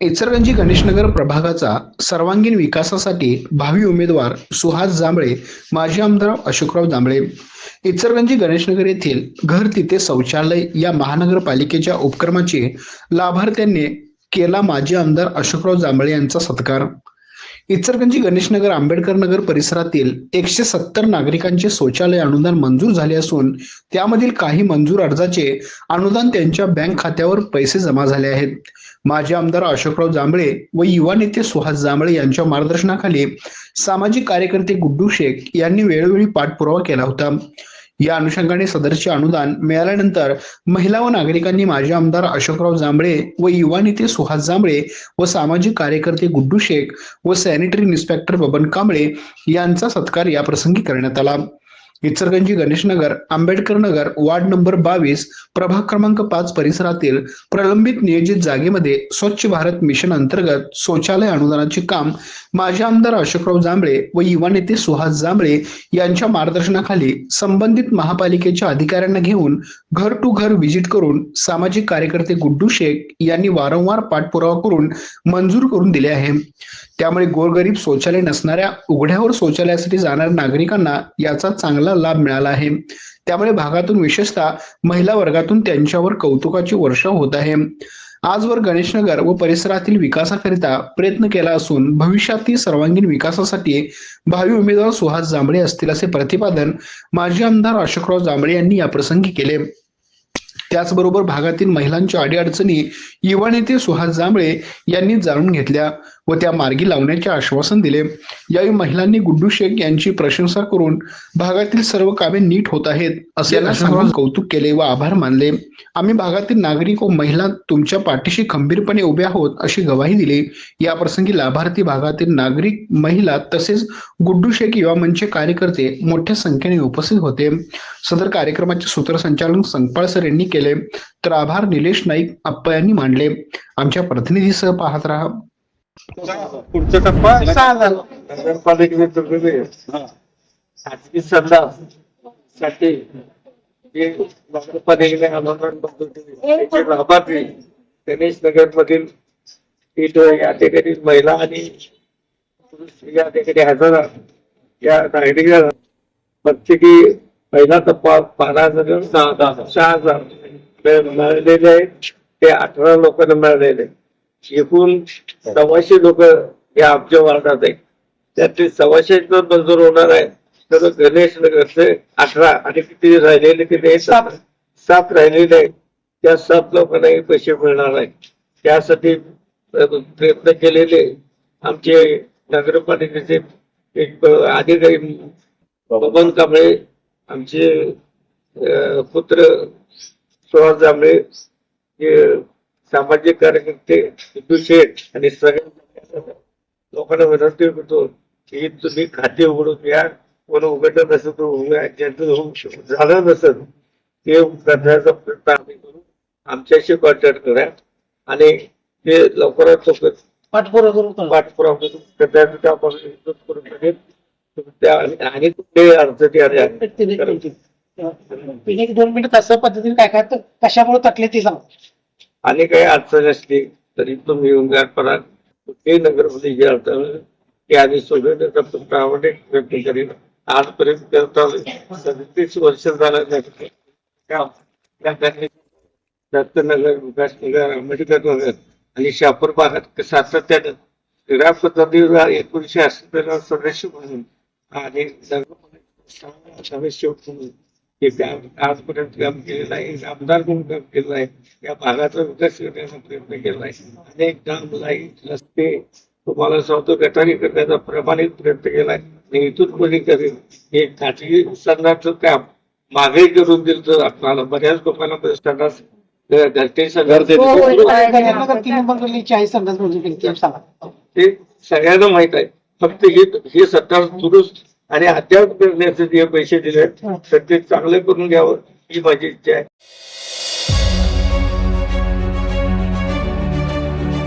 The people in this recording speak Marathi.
इचरगंजी गणेशनगर प्रभागाचा सर्वांगीण विकासासाठी भावी उमेदवार सुहास जांभळे माजी आमदार अशोकराव जांभळे. इचरगंजी गणेशनगर येथील घर तिथे शौचालय या महानगरपालिकेच्या उपक्रमाचे लाभार्थ्यांनी केला माजी आमदार अशोकराव जांभळे यांचा सत्कार. इचलकरंजी गणेशनगर आंबेडकर नगर परिसरातील एकशे सत्तर नागरिकांचे शौचालय अनुदान मंजूर झाले असून त्यामधील काही मंजूर अर्जाचे अनुदान त्यांच्या बँक खात्यावर पैसे जमा झाले आहेत. माजी आमदार अशोकराव जांभळे व युवा नेते सुहास जांभळे यांच्या मार्गदर्शनाखाली सामाजिक कार्यकर्ते गुड्डू शेख यांनी वेळोवेळी पाठपुरावा केला होता. या अनुषंगाने सदरचे अनुदान मिळाल्यानंतर महिला व नागरिकांनी माजी आमदार अशोकराव जांभळे व युवा नेते सुहास जांभळे व सामाजिक कार्यकर्ते गुड्डू शेख व सॅनिटरी इन्स्पेक्टर बबन कांबळे यांचा सत्कार या प्रसंगी करण्यात आला. इचरगंजी गणेशनगर आंबेडकर नगर वार्ड नंबर बावीस प्रभाग क्रमांक पाच परिसरातील प्रलंबित नियोजित जागेमध्ये स्वच्छ भारत मिशन अंतर्गत शौचालय अनुदानाचे काम माजी आमदार अशोकराव जांभळे व युवा नेते सुहास जांभळे यांच्या मार्गदर्शनाखाली संबंधित महापालिकेच्या अधिकाऱ्यांना घेऊन घर टू घर व्हिजिट करून सामाजिक कार्यकर्ते गुड्डू शेख यांनी वारंवार पाठपुरावा करून मंजूर करून दिले आहे. त्यामुळे गोरगरीब शौचालय नसणाऱ्या उघड्यावर शौचालयासाठी जाणाऱ्या नागरिकांना याचा चांगला लाभ मिळाला आहे. त्यामुळे भागातून विशेषतः महिला वर्गातून त्यांच्यावर कौतुकाची वर्षा होत आहे. आजवर गणेशनगर व परिसरातील विकासाकरिता प्रयत्न केला असून भविष्यातील सर्वांगीण विकासासाठी भावी उमेदवार सुहास जांभळे असतील असे प्रतिपादन माजी आमदार अशोकराव जांभळे यांनी या प्रसंगी केले. त्याचबरोबर भागातील महिलांच्या अडीअडचणी युवा नेते सुहास जांभळे यांनी जाणून घेतल्या. व त्या मार्गी लावण्याचे आश्वासन दिले. यावेळी महिलांनी गुड्डू शेख यांची प्रशंसा करून भागातील सर्व कामे नीट होत आहेत असे कौतुक केले व आभार मानले. आम्ही भागातील नागरिक व महिला तुमच्या पाठीशी खंबीरपणे उभे आहोत अशी गवाही दिली. या प्रसंगी लाभार्थी भागातील नागरिक महिला तसेच गुड्डू शेख युवा मंचचे कार्यकर्ते मोठ्या संख्येने उपस्थित होते. सदर कार्यक्रमाचे सूत्रसंचालन संकपाळ सर यांनी केले. तर आभार निलेश नाईक आप्पा यांनी मांडले. आमच्या प्रतिनिधीसह पाहत राहा. पुढचा टप्पा सहा झालं. नगरपालिकेने खाजगी सल्ला साठी नगरपालिकेने अनुदान लाभार्थी गणेश नगर मधील इथं या ठिकाणी महिला आणि पुरुष या ठिकाणी हजर. या नागरिकांना प्रत्येकी पहिला टप्पा बारा हजार सहा सहा हजार मिळालेले आहेत ते अठरा लोकांना मिळालेले आहेत. एकूण सव्वाशे लोक या आमच्या वार्डात आहेत. त्यातले सव्वाशे मंजूर होणार आहे तर गणेश नगरचे अठरा आणि किती राहिलेले किती सात राहिलेले आहेत. त्या सात लोकांनाही पैसे मिळणार आहेत. त्यासाठी प्रयत्न केलेले आमचे नगरपालिकेचे एक अधिकारी बबन कांबळे आमचे पुत्र सुहास जांभळे सामाजिक कार्यकर्ते हिंदू शेठ आणि सगळ्या लोकांना विनंती करतो की तुम्ही खाते उघडून घ्या कोण उघडलं नसेल तर उघडा ज्यांचं होऊ- झालं नसेल ते करण्याचा प्रयत्न आम्ही करू आमच्याशी कॉन्टॅक्ट करा आणि ते लवकरात लवकर पाठपुरावा करून. पाठपुरावा करून विनंती करून टाकेल. आणि कुठले अडचणी आल्या एक दोन मिनिट असं पद्धतीने काय काय कशामुळे तकले ते सांग आणि काही अडचण असली तरी तुम्ही येऊन घ्या परत कुठेही नगरमध्ये जे अडचण आहे, ते आम्ही सोडवण्याचा प्रामाणिक प्रयत्न करीन आजपर्यंत करत सदतीस वर्ष झालं नाही दत्तनगर विकासनगर आंबेडकर नगर आणि शापूर भागात सातत्यानं क्रीडा पद्धतीवर एकोणीशे अठ्याहत्तर सदस्य म्हणून आणि सदस्य म्हणून हे काम आजपर्यंत काम केलेलं आहे आमदार म्हणून काम केलेलं आहे या भागाचा विकास करण्याचा प्रयत्न केला आहे. अनेक काम लाइट रस्ते तुम्हाला सांगतो गटारी करण्याचा प्रमाणित प्रयत्न केलाय आणि इथून कोणी करेल हे खाजगी संघाचं काम. मागे करून दिलं तर आपल्याला बऱ्याच लोकांना संघास घरटे आहे केली सांगा. ते सगळ्यांना माहीत आहे. फक्त हे हे सरकार दुरुस्त आणि अद्याप करण्याचे जे पैसे दिले आहेत तर ते चांगले करून घ्यावं ही माझी इच्छा आहे.